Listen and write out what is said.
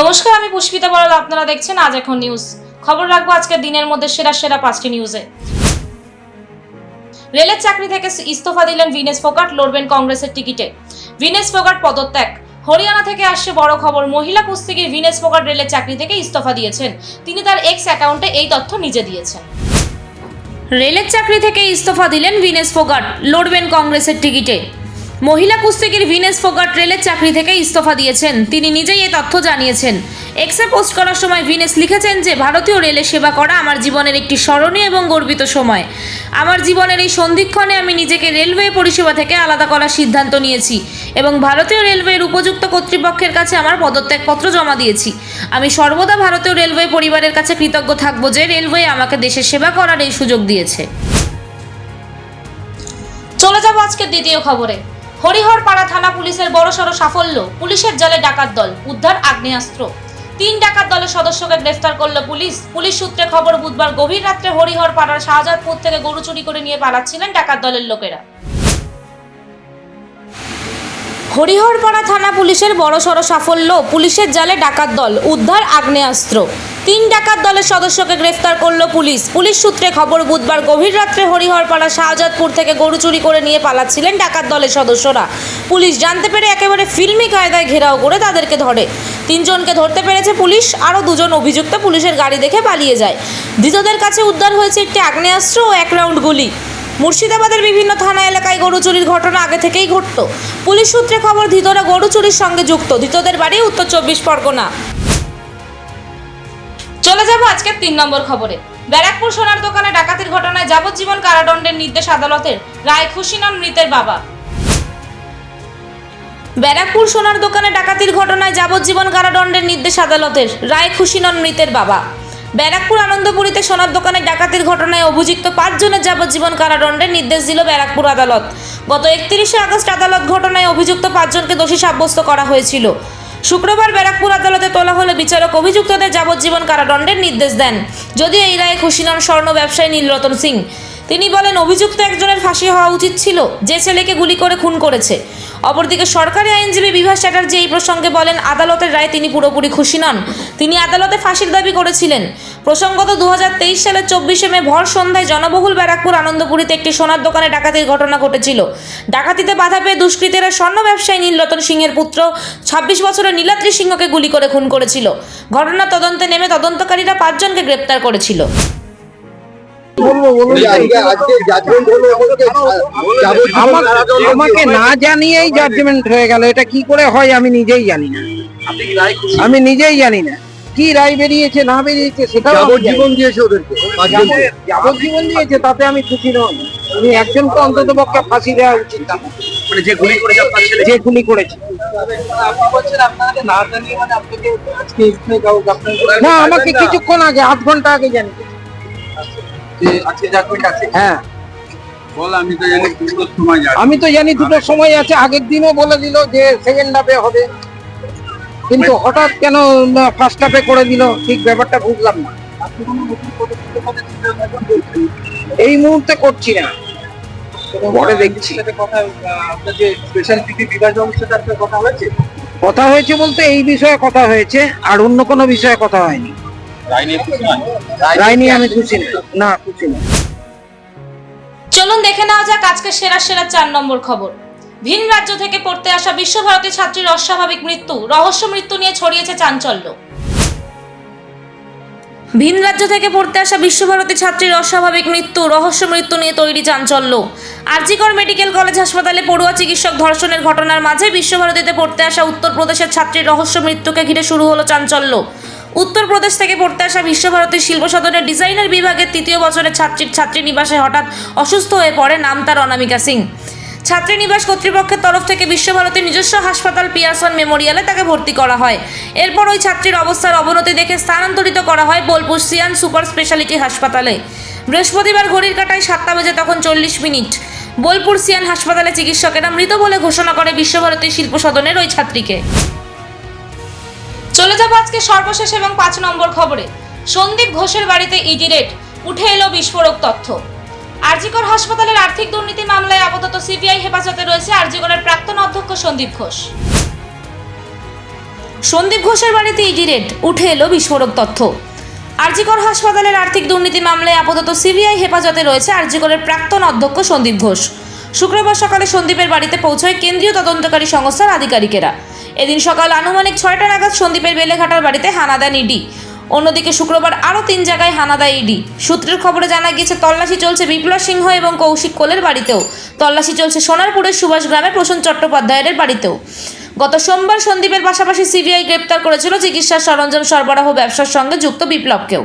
নমস্কার, আমি পুষ্পিতা বড়াল আপনারা দেখছেন আজ এখন নিউজ খবর রাখব আজকের দিনের মধ্যে সেরা সেরা পাঁচটি নিউজে রেলের চাকরি থেকে ইস্তফা দিলেন ভিনেস ফোগাট, লড়বেন কংগ্রেসের টিকিটে। ভিনেস ফোগাট পদত্যাগ। হরিয়ানা থেকে আসছে বড় খবর, মহিলা কুস্তিগির ভিনেস ফোগাট রেলের চাকরি থেকে ইস্তফা দিয়েছেন। তিনি তার এক্স অ্যাকাউন্টে এই তথ্য নিজে দিয়েছেন। রেলের চাকরি থেকে ইস্তফা দিলেন ভিনেস ফোগাট, লড়বেন কংগ্রেসের টিকিটে। মহিলা কুস্তিগির ভিনেস ফোগাট রেলের চাকরি থেকে ইস্তফা দিয়েছেন। তিনি নিজেই এ তথ্য জানিয়েছেন। এক্সে পোস্ট করার সময় ভিনেস লিখেছেন যে, ভারতীয় রেলে সেবা করা আমার জীবনের একটি স্মরণীয় এবং গর্বিত সময়। আমার জীবনের এই সন্ধিক্ষণে আমি নিজেকে রেলওয়ে পরিষেবা থেকে আলাদা করার সিদ্ধান্ত নিয়েছি এবং ভারতীয় রেলওয়ের উপযুক্ত কর্তৃপক্ষের কাছে আমার পদত্যাগপত্র জমা দিয়েছি। আমি সর্বদা ভারতীয় রেলওয়ে পরিবারের কাছে কৃতজ্ঞ থাকব যে, রেলওয়ে আমাকে দেশের সেবা করার এই সুযোগ দিয়েছে। চলে যাব আজকের দ্বিতীয় খবরে। হরিহরপাড়া থানা পুলিশের বড়সড় সাফল্য, পুলিশের জলে ডাকাত দল, উদ্ধার আগ্নেয়াস্ত্র। তিন ডাকাত দলের সদস্যকে গ্রেফতার করল পুলিশ। পুলিশ সূত্রে খবর, বুধবার গভীর রাত্রে হরিহরপাড়ার শাহজাদপুর থেকে গরু চুরি করে নিয়ে পালাচ্ছিলেন ডাকাত দলের লোকেরা। হরিহরপাড়া থানা পুলিশের বড়সড় সাফল্য, পুলিশের জালে ডাকাত দল, উদ্ধার আগ্নেয়াস্ত্র। তিন ডাকাত দলের সদস্যকে গ্রেফতার করল পুলিশ। পুলিশ সূত্রে খবর, বুধবার গভীর রাত্রে হরিহরপাড়া শাহজাদপুর থেকে গরু চুরি করে নিয়ে পালাচ্ছিলেন ডাকাত দলের সদস্যরা। পুলিশ জানতে পেরে একেবারে ফিল্মি কায়দায় ঘেরাও করে তাদেরকে ধরে। তিনজনকে ধরতে পেরেছে পুলিশ, আরও দুজন অভিযুক্ত পুলিশের গাড়ি দেখে পালিয়ে যায়। ধৃতদের কাছে উদ্ধার হয়েছে একটি আগ্নেয়াস্ত্র ও এক রাউন্ড গুলি। মুর্শিদাবাদের বিভিন্ন থানা এলাকায় গরু চুরির ঘটনা আগে থেকেই ঘটত। পুলিশ সূত্রে খবর, ধৃতরা গরু চুরির সঙ্গে যুক্ত। ধৃতদের বাড়ি উত্তর চব্বিশ পরগনা। চলে যাব আজকের তিন নম্বর খবরে। ব্যারাকপুর সোনার দোকানে ডাকাতির ঘটনায় যাবজ্জীবন কারাদণ্ডের নির্দেশ আদালতের। রায় খুশি নন মৃতের বাবা। ব্যারাকপুর সোনার দোকানে ডাকাতির ঘটনায় যাবজ্জীবন কারাদণ্ডের নির্দেশ আদালতের। রায় খুশি নন মৃতের বাবা। ব্যারাকপুর আনন্দপুরীতে সোনার দোকানে ডাকাতির ঘটনায় অভিযুক্ত পাঁচজনের যাবজ্জীবন কারাদণ্ডের নির্দেশ দিল ব্যারাকপুর আদালত। গত একত্রিশে আগস্ট আদালত ঘটনায় অভিযুক্ত পাঁচজনকে দোষী সাব্যস্ত করা হয়েছিল। শুক্রবার ব্যারাকপুর আদালতে তোলা হলে বিচারক অভিযুক্তদের যাবজ্জীবন কারাদণ্ডের নির্দেশ দেন। যদিও এই রায়ে খুশি নন স্বর্ণ ব্যবসায়ী নীলরতন সিং। তিনি বলেন, অভিযুক্ত একজনের ফাঁসি হওয়া উচিত ছিল। যে ছেলেকে গুলি করে খুন করেছে। অপরদিকে সরকারি আইনজীবী বিভাস চ্যাটার্জি এই প্রসঙ্গে বলেন, আদালতের রায় তিনি পুরোপুরি খুশি নন। তিনি আদালতে ফাঁসির দাবি করেছিলেন। প্রসঙ্গত দু হাজার তেইশ সালের চব্বিশে মে ভর সন্ধ্যায় জনবহুল ব্যারাকপুর আনন্দপুরীতে একটি সোনার দোকানে ডাকাতির ঘটনা ঘটেছিল। ডাকাতিতে বাধা পেয়ে দুষ্কৃতীরা স্বর্ণ ব্যবসায়ী নীলরতন সিংহের পুত্র ছাব্বিশ বছরের নীলাদ্রি সিংহকে গুলি করে খুন করেছিল। ঘটনা তদন্তে নেমে তদন্তকারীরা পাঁচজনকে গ্রেপ্তার করেছিল। আমার- কারাদণ্ড আমাকে না জানিয়েই জাজমেন্ট হয়ে গেল। এটা কি করে হয় আমি নিজেই জানি না। আমি নিজেই জানি না। কি রায় বেরিয়েছে না বেরিয়েছে জানি যাবজ্জীবন দিয়েছে ওদেরকে না। যাবজ্জীবন দিয়েছে তাতে আমি খুশি নই। আমি একজনকে অন্তত পক্ষে ফাঁসি দেওয়া উচিত ছিল। মানে যে গুলি করেছে যে গুলি করেছে। না আমাকে কিছুক্ষণ আগে আধ ঘণ্টা আগে জানি হ্যাঁ। বল আমি তো জানি দুটোর সময় আমি তো জানি দুটো সময় আছে আগের দিনও বলে দিল যে সেকেন্ড হাফে হবে। কিন্তু হঠাৎ কেন ফার্স্ট হাফে করে দিল? ঠিক ব্যাপারটা বুঝলাম না। এই মুহূর্তে করছি না। পরে দেখছি। আপনার যে স্পেশাল ডিগ্রি বিভাগ কথা হয়েছে? কথা হয়েছে বলতে এই বিষয়ে কথা হয়েছে আর অন্য কোনো বিষয়ে কথা হয়নি। রায় নিয়ে খুশি নয়? রায় নিয়ে আমি খুশি না। না খুশি না। চলুন দেখে নেওয়া যাক আজকে সেরা সেরা চার নম্বর খবর। ভিন রাজ্য থেকে পড়তে আসা বিশ্বভারতী ছাত্রীর অস্বাভাবিক মৃত্যু রহস্য মৃত্যু নিয়ে ছড়িয়েছে চাঞ্চল্য। ভিন রাজ্য থেকে পড়তে আসা বিশ্বভারতী ছাত্রীর অস্বাভাবিক মৃত্যু রহস্য মৃত্যু নিয়ে তৈরি চাঞ্চল্য। আরজিকর মেডিকেল কলেজ হাসপাতালে পড়ুয়া চিকিৎসক ধর্ষণের ঘটনার মাঝে বিশ্বভারতীতে পড়তে আসা উত্তরপ্রদেশের ছাত্রীর রহস্য মৃত্যুকে ঘিরে শুরু হলো চাঞ্চল্য। উত্তরপ্রদেশ থেকে পড়তে আসা বিশ্বভারতী শিল্প সদনের ডিজাইনার বিভাগের তৃতীয় বছরের ছাত্রীর ছাত্রী নিবাসে হঠাৎ অসুস্থ হয়ে পড়ে, নাম তার অনামিকা সিং। ছাত্রীনিবাস কর্তৃপক্ষের তরফ থেকে বিশ্বভারতীর নিজস্ব হাসপাতাল পিয়ারসন মেমোরিয়ালে তাকে ভর্তি করা হয়। এরপর ওই ছাত্রীর অবস্থার অবনতি দেখে স্থানান্তরিত করা হয় বোলপুর সিয়ান সুপার স্পেশালিটি হাসপাতালে। বৃহস্পতিবার ঘড়ির কাটায় সাতটা বেজে তখন চল্লিশ মিনিট। বোলপুর সিয়ান হাসপাতালে চিকিৎসকেরা মৃত বলে ঘোষণা করে বিশ্বভারতী শিল্প সদনের ওই ছাত্রীকে। চলে যাব আজকে সর্বশেষ এবং পাঁচ নম্বর খবরে। সন্দীপ ঘোষের বাড়িতে ইডি রেড, উঠে এলো বিস্ফোরক তথ্য। আরজিকর হাসপাতালের আর্থিক দুর্নীতি মামলায় আপাতত সিবিআই হেফাজতে রয়েছে আরজিকরের প্রাক্তন অধ্যক্ষ সন্দীপ ঘোষ। সন্দীপ ঘোষের বাড়িতে ইডি রেড, উঠে এলো বিস্ফোরক তথ্য। আরজিকর হাসপাতালের আর্থিক দুর্নীতি মামলায় আপাতত সিবিআই হেফাজতে রয়েছে আরজিকরের প্রাক্তন অধ্যক্ষ সন্দীপ ঘোষ। শুক্রবার সকালে সন্দীপের বাড়িতে পৌঁছয় কেন্দ্রীয় তদন্তকারী সংস্থার আধিকারিকেরা। এদিন সকাল আনুমানিক ছয়টা নাগাদ সন্দীপের বেলেঘাটার বাড়িতে হানা দেন ইডি। অন্যদিকে শুক্রবার আরও তিন জায়গায় হানা দেয় ইডি। সূত্রের খবরে জানা গিয়েছে, তল্লাশি চলছে বিপ্লব সিংহ এবং কৌশিক কোলের বাড়িতেও। তল্লাশি চলছে সোনারপুরের সুভাষ গ্রামে প্রসূন চট্টোপাধ্যায়ের বাড়িতেও। গত সোমবার সন্দীপের পাশাপাশি সিবিআই গ্রেপ্তার করেছিল চিকিৎসার সরঞ্জাম সরবরাহ ব্যবসার সঙ্গে যুক্ত বিপ্লবকেও।